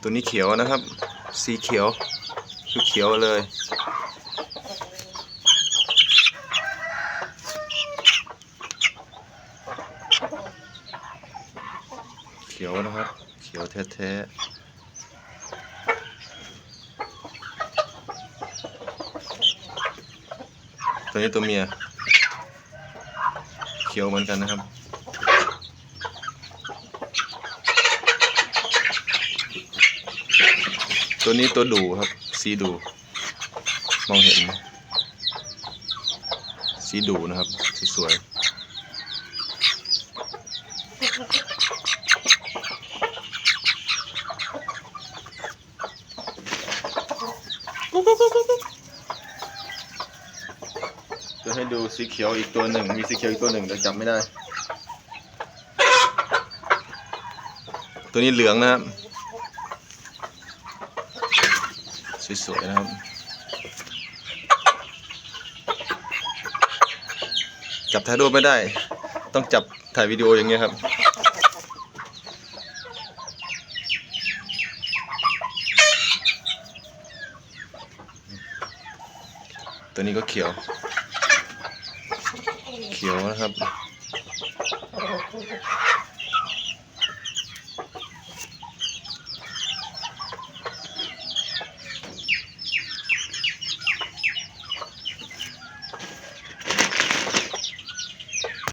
ตัวนี้เขียวนะครับ สีเขียวคือเขียวเลยเขียวนะครับ เขียวแท้ๆตัวนี้ตัวเมีย เขียวเหมือนกันนะครับ ตัวนี้ตัวดูครับ สีดู มองเห็น สีดูนะครับสสวยจะให้ดูสีเขียวอีกตัวหนึ่ง มีสีเขียวอีกตัวหนึ่งแต่จำไม่ได้ ตัวนี้เหลืองนะครับ สวยๆนะครับ จับถ่ายรูปไม่ได้ ต้องจับถ่ายวิดีโออย่างเงี้ยครับตัวนี้ก็เขียว เขียวนะครับ